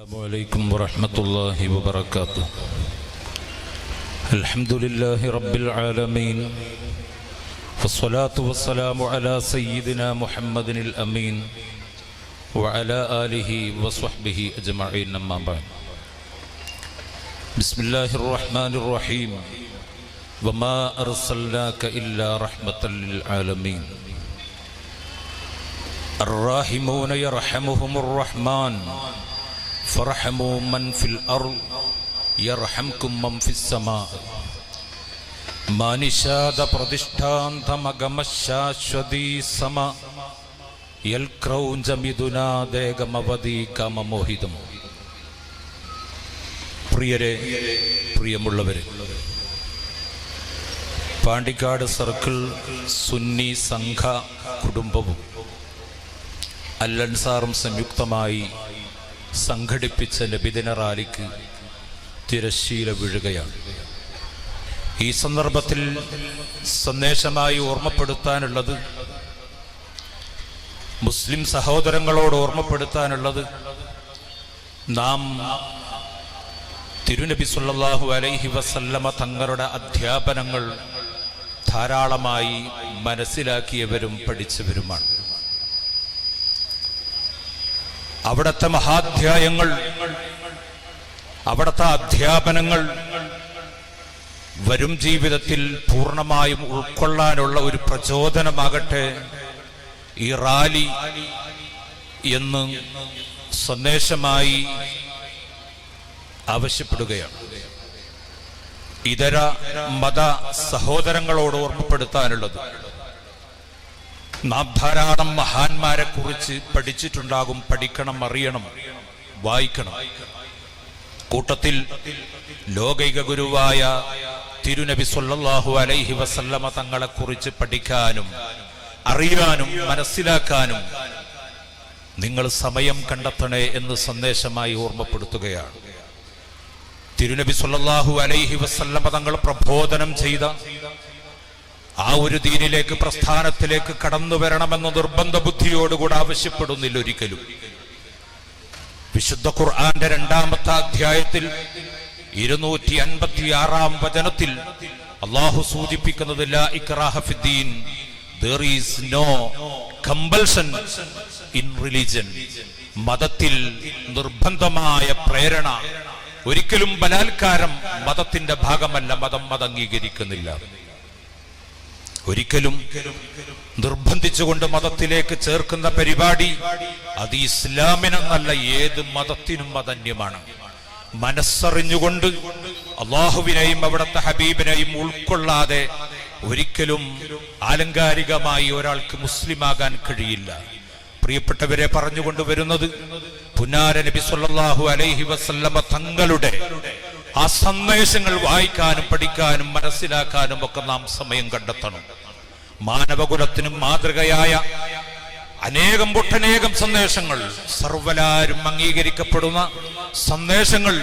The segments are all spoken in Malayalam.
السلام عليكم ورحمة الله وبركاته. الحمد لله رب العالمين والصلاة والسلام على سيدنا محمد الأمين وعلى آله وصحبه أجمعين. أما بعد بسم الله الرحمن الرحيم. وما أرسلناك إلا رحمة للعالمين. الراحمون يرحمهم الرحمن. فارحموا من في الأرض يرحمكم من في السماء മാനിഷാദ പ്രതിഷ്ഠാന്തമഗമശാശ്വതീ സമ യൽക്രൗഞ്ചമിഥുനാദേകമവധി കാമമോഹിതം പ്രിയരെ പ്രിയമുള്ളവരെ പാണ്ടിക്കാട് സർക്കിൾ സുന്നി സംഘ കുടുംബവും അല്ലൻസാറും സംയുക്തമായി സംഘടിപ്പിച്ച നബിദിന റാലിക്ക് തിരശ്ശീല വീഴുകയാണ്. ഈ സന്ദർഭത്തിൽ സന്ദേശമായി ഓർമ്മപ്പെടുത്താനുള്ളത് മുസ്ലിം സഹോദരങ്ങളോട് ഓർമ്മപ്പെടുത്താനുള്ളത് നാം തിരുനബി സുല്ലാഹു അലൈഹി വസല്ലമ തങ്ങളുടെ അധ്യാപനങ്ങൾ ധാരാളമായി മനസ്സിലാക്കിയവരും പഠിച്ചവരുമാണ്. അവിടുത്തെ മഹാധ്യായങ്ങൾ അവിടുത്തെ അധ്യാപനങ്ങൾ വരും ജീവിതത്തിൽ പൂർണമായും ഉൾക്കൊള്ളാനുള്ള ഒരു പ്രചോദനമാകട്ടെ ഈ റാലി എന്ന് സന്ദേശമായി ആവശ്യപ്പെടുകയാണ്. ഇതര മത സഹോദരങ്ങളോട് ഓർമ്മപ്പെടുത്താനുള്ളത്. നാം ധാരാളം മഹാന്മാരെ കുറിച്ച് പഠിച്ചിട്ടുണ്ടാകും പഠിക്കണം അറിയണം വായിക്കണം. കൂട്ടത്തിൽ ലോകൈക ഗുരുവായ തിരുനബി സൊല്ലാഹു അലൈഹി വസല്ലമ തങ്ങളെ കുറിച്ച് പഠിക്കാനും അറിയാനും മനസ്സിലാക്കാനും നിങ്ങൾ സമയം കണ്ടെത്തണേ എന്ന് സന്ദേശമായി ഓർമ്മപ്പെടുത്തുകയാണ്. തിരുനബി സൊല്ലാഹു അലൈഹി വസല്ലമ തങ്ങൾ പ്രബോധനം ചെയ്ത ആ ഒരു ദീനിലേക്ക് പ്രസ്ഥാനത്തിലേക്ക് കടന്നു വരണമെന്ന നിർബന്ധ ബുദ്ധിയോടുകൂടെ ആവശ്യപ്പെടുന്നില്ല ഒരിക്കലും. വിശുദ്ധ ഖുർആന്റെ രണ്ടാമത്തെ അധ്യായത്തിൽ ഇരുന്നൂറ്റി അൻപത്തി ആറാം വചനത്തിൽ അള്ളാഹു സൂചിപ്പിക്കുന്നത് there മതത്തിൽ നിർബന്ധമായ പ്രേരണ ഒരിക്കലും ബലാത്കാരം മതത്തിന്റെ ഭാഗമല്ല മതം മതംഗീകരിക്കുന്നില്ല ഒരിക്കലും നിർബന്ധിച്ചുകൊണ്ട് മതത്തിലേക്ക് ചേർക്കുന്ന പരിപാടി അത് ഇസ്ലാമിനെന്നല്ല ഏത് മതത്തിനും അതന്യമാണ്. മനസ്സറിഞ്ഞുകൊണ്ട് അള്ളാഹുവിനെയും അവിടുത്തെ ഹബീബിനെയും ഉൾക്കൊള്ളാതെ ഒരിക്കലും ആലങ്കാരികമായി ഒരാൾക്ക് മുസ്ലിമാകാൻ കഴിയില്ല. പ്രിയപ്പെട്ടവരെ പറഞ്ഞുകൊണ്ട് വരുന്നത് പുന്നാര നബി സല്ലല്ലാഹു അലൈഹി വസല്ലമ തങ്ങളുടെ ആ സന്ദേശങ്ങൾ വായിക്കാനും പഠിക്കാനും മനസ്സിലാക്കാനും ഒക്കെ നാം സമയം കണ്ടെത്തണം. മാനവകുലത്തിനും മാതൃകയായ അനേകം പൊട്ടനേകം സന്ദേശങ്ങൾ സർവലാരും അംഗീകരിക്കപ്പെടുന്ന സന്ദേശങ്ങൾ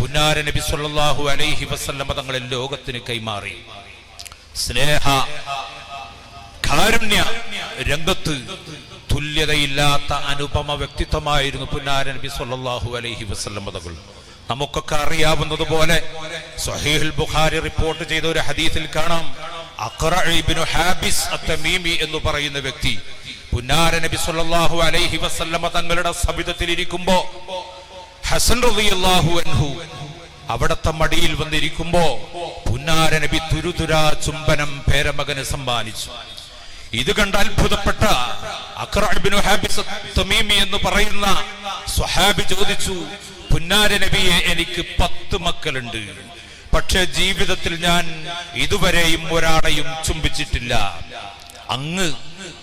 പുന്നാര നബി സല്ലാഹു അലൈഹി വസല്ലമ തങ്ങളെ ലോകത്തിന് കൈമാറി. സ്നേഹ കാരുണ്യ രംഗത്ത് തുല്യതയില്ലാത്ത അനുപമ വ്യക്തിത്വമായിരുന്നു പുന്നാര നബി സല്ലാഹു അലൈഹി വസല്ലമ തങ്ങൾ. നമുക്കൊക്കെ അറിയാവുന്നതുപോലെ സഹീഹുൽ ബുഖാരി റിപ്പോർട്ട് ചെയ്ത ഒരു ഹദീസിൽ കാണാം. ഹാബിസ് അത്തമീമി എന്ന് പറയുന്ന വ്യക്തി പുന്നാര നബി സല്ലല്ലാഹു അലൈഹി വസല്ലമ തങ്ങളുടെ സബിതത്തിൽ ഇരിക്കുമ്പോ ഹസൻ റളിയല്ലാഹു അൻഹു അവിടത്തെ മടിയിൽ വന്നിരിക്കുമ്പോ പുന്നാര നബി തുരുതുരാ ചുംബനം പേരമകന് സമ്മാനിച്ചു. ഇത് കണ്ട് അത്ഭുതപ്പെട്ട അഖറ ഇബ്നു ഹാബിസ് തമീമി എന്ന് പറയുന്ന സ്വഹാബി ചോദിച്ചു പുന്നാര നബിയെ എനിക്ക് പത്ത് മക്കളുണ്ട്. പക്ഷെ ജീവിതത്തിൽ ഞാൻ ഇതുവരെയും ഒരാളെയും ചുംബിച്ചിട്ടില്ല. അങ്ങ്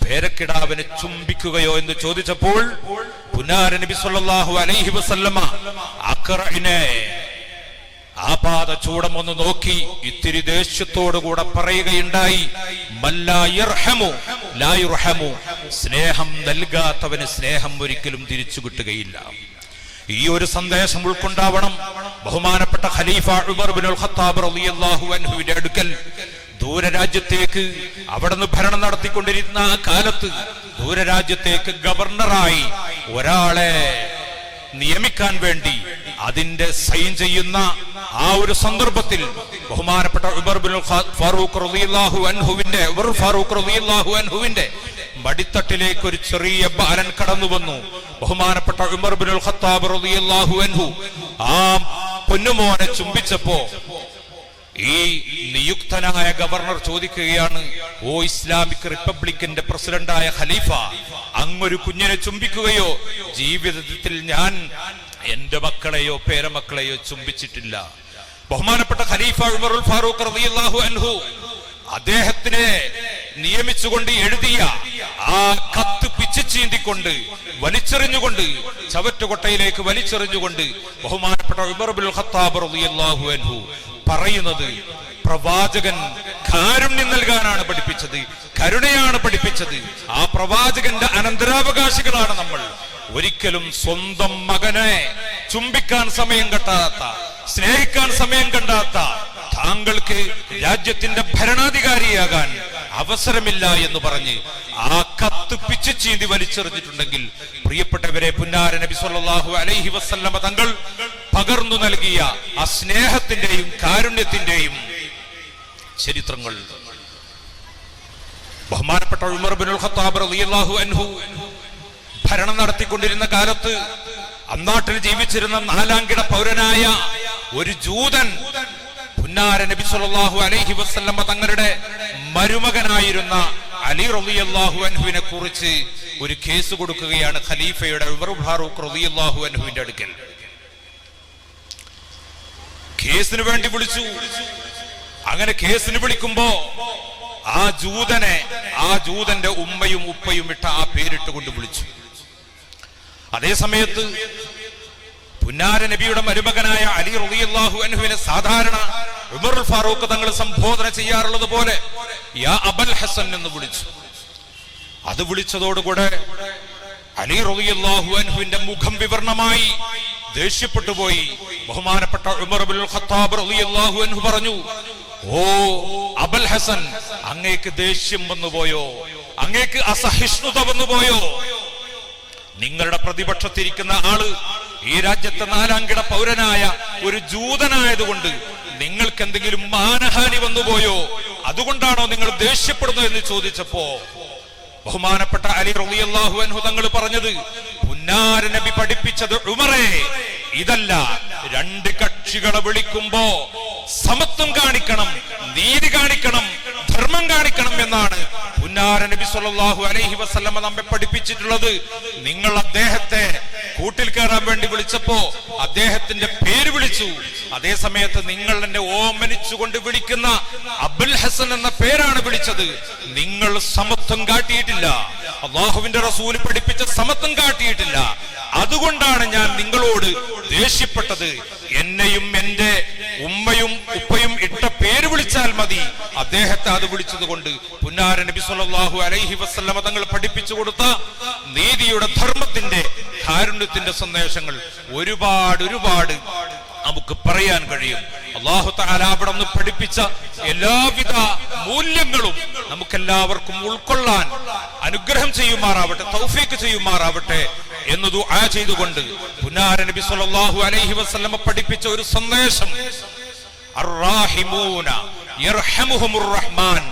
പേരക്കിടാവിനെ ചുംബിക്കുകയോ എന്ന് ചോദിച്ചപ്പോൾ പുന്നാര നബി സല്ലാഹു അലൈഹി വസല്ലമ അക്റഇനെ ആപാത ചൂടം ഒന്ന് നോക്കി ഇത്തിരി ദേഷ്യത്തോടുകൂടെ പറയുകയുണ്ടായി സ്നേഹം നൽകാത്തവന് സ്നേഹം ഒരിക്കലും തിരിച്ചു കിട്ടുകയില്ല. ഈ ഒരു സന്ദേശം ഉൾക്കൊണ്ടാവണം. ബഹുമാനപ്പെട്ട ഖലീഫ ഉമർ ബിനുൽ ഖത്താബ് റളിയല്ലാഹു അൻഹുവിന്റെ അടുക്കൽ ദൂരരാജ്യത്തേക്ക് അവിടുന്ന് ഭരണം നടത്തിക്കൊണ്ടിരുന്ന ആ കാലത്ത് ദൂരരാജ്യത്തേക്ക് ഗവർണറായി ഒരാളെ നിയമിക്കാൻ വേണ്ടി അതിന്റെ സൈൻ ചെയ്യുന്ന ആ ഒരു സന്ദർഭത്തിൽ ബഹുമാനപ്പെട്ട ഉമർ ബിൻ ഫാറൂഖ് റളിയല്ലാഹു അൻഹുവിന്റെ ഉമർ ഫാറൂഖ് റളിയല്ലാഹു അൻഹുവിന്റെ മടിത്തട്ടിലേക്ക് ഒരു ചെറിയ ബാലൻ കടന്നു വന്നു ബഹുമാനപ്പെട്ട ഉമർ ബിൻ ഖത്താബ് അൻഹു. ആ പൊന്നുമോനെ ചുംബിച്ചപ്പോ ഈ നിയുക്തനായ ഗവർണർ ചോദിക്കുകയാണ് ഓ ഇസ്ലാമിക് റിപ്പബ്ലിക്കിന്റെ പ്രസിഡന്റായ ഖലീഫ അങ്ങൊരു കുഞ്ഞിനെ ചുംബിക്കുകയോ? ജീവിതത്തിൽ ഞാൻ എന്റെ മക്കളെയോ പേരമക്കളെയോ ചുംബിച്ചിട്ടില്ല. ബഹുമാനപ്പെട്ട ഖലീഫ ഉമറുൽ ഫാറൂഖ് റളിയല്ലാഹു അൻഹു അദ്ദേഹത്തിനെ നിയമിച്ചുകൊണ്ട് എഴുതിയ ആ കത്ത് പിച്ചു ചീന്തിക്കൊണ്ട് വലിച്ചെറിഞ്ഞുകൊണ്ട് ചവറ്റുകൊട്ടയിലേക്ക് വലിച്ചെറിഞ്ഞുകൊണ്ട് ബഹുമാനപ്പെട്ട ഖത്താബ് റളിയല്ലാഹു അൻഹു പറയുന്നത് പ്രവാചകൻ കാരുണ്യം നൽകാനാണ് പഠിപ്പിച്ചത് കരുണയാണ് പഠിപ്പിച്ചത്. ആ പ്രവാചകന്റെ അനന്തരാവകാശികളാണ് നമ്മൾ. ഒരിക്കലും സ്വന്തം മകനെ ചുംബിക്കാൻ സമയം കെട്ടാത്ത സ്നേഹിക്കാൻ സമയം കണ്ടാത്ത താങ്കൾക്ക് രാജ്യത്തിന്റെ ഭരണാധികാരിയാകാൻ അവസരമില്ല എന്ന് പറഞ്ഞ് ആ കത്ത് പിച്ചു ചീന്തി വലിച്ചെറിഞ്ഞിട്ടുണ്ടെങ്കിൽ പ്രിയപ്പെട്ടവരെ പുന്നാര നബി സല്ലല്ലാഹു അലൈഹി വസല്ലമ തങ്ങൾ പകർന്നു നൽകിയ ആ സ്നേഹത്തിന്റെയും കാരുണ്യത്തിന്റെയും ചരിത്രങ്ങൾ. ബഹുമാനപ്പെട്ട ഉമർ ഖത്താബ് റളിയല്ലാഹു അൻഹു ഭരണം നടത്തിക്കൊണ്ടിരുന്ന കാലത്ത് അന്നാട്ടിൽ ജീവിച്ചിരുന്ന നാലാങ്കിട പൗരനായ ഒരു ജൂതൻ പുന്നാര നബി സല്ലല്ലാഹു അലൈഹി വസല്ലമ തങ്ങളുടെ മരുമകനായിരുന്ന അലി റളിയല്ലാഹു അൻഹുവിനെ കുറിച്ച് ഒരു കേസ് കൊടുക്കുകയാണ് ഖലീഫയുടെ ഉമർ ഫാറൂഖ് റളിയല്ലാഹു അൻഹുവിന്റെ അടുക്കൽ. കേസിന് വേണ്ടി വിളിച്ചു. അങ്ങനെ കേസിന് വിളിക്കുമ്പോ ആ ജൂതനെ ആ ജൂതന്റെ ഉമ്മയും ഉപ്പയും ഇട്ട ആ പേരിട്ട് കൊണ്ട് വിളിച്ചു. അതേ സമയത്ത് പുന്നാര നബിയുടെ മരുമകനായ അലി റളിയല്ലാഹു അൻഹുവിനെ സാധാരണ ഉമർ ഫാറൂഖ് തങ്ങൾ സംബോധന ചെയ്യാറുള്ളത് പോലെ യാ അബൽ ഹസൻ എന്ന് വിളിച്ചു. അത് വിളിച്ചതോടുകൂടെ അലി റളിയല്ലാഹു അൻഹുവിന്റെ മുഖം വിവരണമായി ദേഷ്യപ്പെട്ടു പോയി. ബഹുമാനപ്പെട്ട ഉമർ ബിൻ ഖത്താബ് റളിയല്ലാഹു അൻഹു പറഞ്ഞു ഓ അബൽ ഹസൻ അങ്ങേക്ക് ദേഷ്യം വന്നുപോയോ അങ്ങേക്ക് അസഹിഷ്ണുത വന്നുപോയോ നിങ്ങളുടെ പ്രതിപക്ഷത്തിരിക്കുന്ന ആൾ ഈ രാജ്യത്തെ നാലാംകിട പൗരനായ ഒരു ജൂതനായതുകൊണ്ട് നിങ്ങൾക്ക് എന്തെങ്കിലും മാനഹാനി വന്നുപോയോ അതുകൊണ്ടാണോ നിങ്ങൾ ദേഷ്യപ്പെടുന്നു എന്ന് ചോദിച്ചപ്പോ ബഹുമാനപ്പെട്ട അലി റളിയല്ലാഹു അൻഹു തങ്ങൾ പറഞ്ഞത് പുന്നാര നബി പഠിപ്പിച്ചത് ഉമറേ ഇതല്ല രണ്ട് കക്ഷികളെ വിളിക്കുമ്പോ സമത്വം കാണിക്കണം നീതി കാണിക്കണം ധർമ്മം കാണിക്കണം എന്നാണ് പുന്നാര നബി സല്ലല്ലാഹു അലൈഹി വസല്ലമ നമ്മെ പഠിപ്പിച്ചിട്ടുള്ളത്. നിങ്ങൾ അദ്ദേഹത്തെ കൂട്ടിൽ കയറാൻ വേണ്ടി വിളിച്ചപ്പോ അദ്ദേഹത്തിന്റെ പേര് വിളിച്ചു. അതേ സമയത്ത് നിങ്ങൾ എന്നെ ഓമനിച്ചുകൊണ്ട് വിളിക്കുന്ന അബുൽ ഹസൻ എന്ന പേരാണ് വിളിച്ചത്. നിങ്ങൾ സമത്വം കാട്ടിയിട്ടില്ല. അള്ളാഹുവിന്റെ റസൂൽ പഠിപ്പിച്ച സമത്വം കാട്ടിയിട്ടില്ല. അതുകൊണ്ടാണ് ഞാൻ നിങ്ങളോട് ദേഷ്യപ്പെട്ടത്. എന്നെയും എന്റെ ഉമ്മയും ഉപ്പയും ഇട്ട പേര് വിളിച്ചാൽ മതി. അദ്ദേഹത്തെ അത് വിളിച്ചത് കൊണ്ട് പുന്നാര നബി സല്ലല്ലാഹു അലൈഹി വസല്ലമ തങ്ങൾ പഠിപ്പിച്ചു കൊടുത്ത നീതിയുടെ ധർമ്മത്തിന്റെ കാരുണ്യത്തിന്റെ സന്ദേശങ്ങൾ ഒരുപാട് ഒരുപാട് നമുക്ക് പറയാൻ കഴിയും. അള്ളാഹു താലാപടം എന്ന് പഠിപ്പിച്ച എല്ലാവിധ മൂല്യങ്ങളും നമുക്കെല്ലാവർക്കും ഉൾക്കൊള്ളാൻ അനുഗ്രഹം ചെയ്യുമാറാവട്ടെ തൗഫീക്ക് ചെയ്യുമാറാവട്ടെ എന്ന് ആ ചെയ്തുകൊണ്ട് പുനാര നബി സല്ലല്ലാഹു അലൈഹി വസല്ലമ പഠിപ്പിച്ച ഒരു സന്ദേശം. അർറാഹിമൂന യർഹമുഹുമുർ റഹ്മാൻ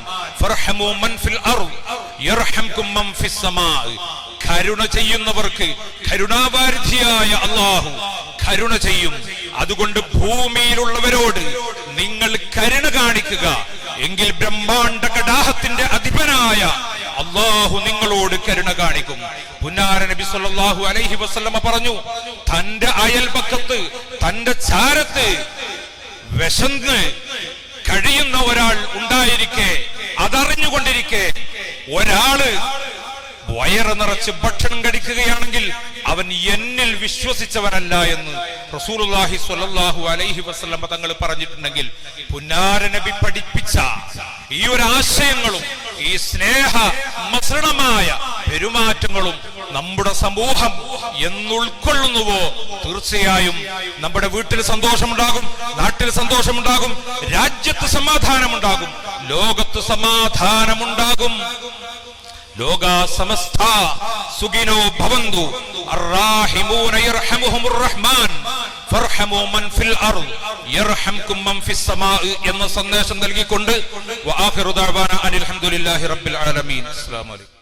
ഫർഹമു മൻ ഫിൽ അർദ് യർഹംകും മൻ ഫിസ് കരുണ ചെയ്യുന്നവർക്ക് കരുണാവാരിധിയായ അള്ളാഹു കരുണ ചെയ്യും. അതുകൊണ്ട് ഭൂമിയിലുള്ളവരോട് നിങ്ങൾ കരുണ കാണിക്കുക. എങ്കിൽ ബ്രഹ്മാണ്ട കടാഹത്തിന്റെ അധിപനായ അള്ളാഹു നിങ്ങളോട് കരുണ കാണിക്കും. പുന്നാര നബി സല്ലല്ലാഹു അലൈഹി വസല്ലമ പറഞ്ഞു തന്റെ അയൽപക്കത്ത് തന്റെ ചാരത്ത് വിശന്ന് കഴിയുന്ന ഒരാൾ ഉണ്ടായിരിക്കെ അതറിഞ്ഞുകൊണ്ടിരിക്കെ. ഒരാൾ വയറ് നിറച്ച് ഭക്ഷണം കഴിക്കുകയാണെങ്കിൽ അവൻ എന്നിൽ വിശ്വസിച്ചവനല്ല എന്ന് റസൂലുള്ളാഹി സ്വല്ലല്ലാഹു അലൈഹി വസല്ലം തങ്ങൾ പറഞ്ഞിട്ടുണ്ടെങ്കിൽ പുന്നാരനബി പഠിപ്പിച്ച ഈ ഒരു ആശയങ്ങളും ഈ സ്നേഹ മസൃണമായ പെരുമാറ്റങ്ങളും നമ്മുടെ സമൂഹം എന്നുൾക്കൊള്ളുന്നുവോ തീർച്ചയായും നമ്മുടെ വീട്ടിൽ സന്തോഷമുണ്ടാകും നാട്ടിൽ സന്തോഷമുണ്ടാകും രാജ്യത്ത് സമാധാനമുണ്ടാകും ലോകത്ത് സമാധാനമുണ്ടാകും. ലോക സമസ്ത സുഖിനോ ഭവന്തു. അർറാഹിമൂന യർഹമുഹുമുർ റഹ്മാൻ. ഫർഹമു മൻ ഫിൽ അർദ്. യർഹംകും മൻ ഫിസ് സമാ എന്ന സന്ദേശം നൽകിക്കൊണ്ട്. വആഖിറു ദഅവാന അനിൽ ഹംദുലില്ലാഹി റബ്ബിൽ ആലമീൻ. അസ്സലാമു അലൈക്കും.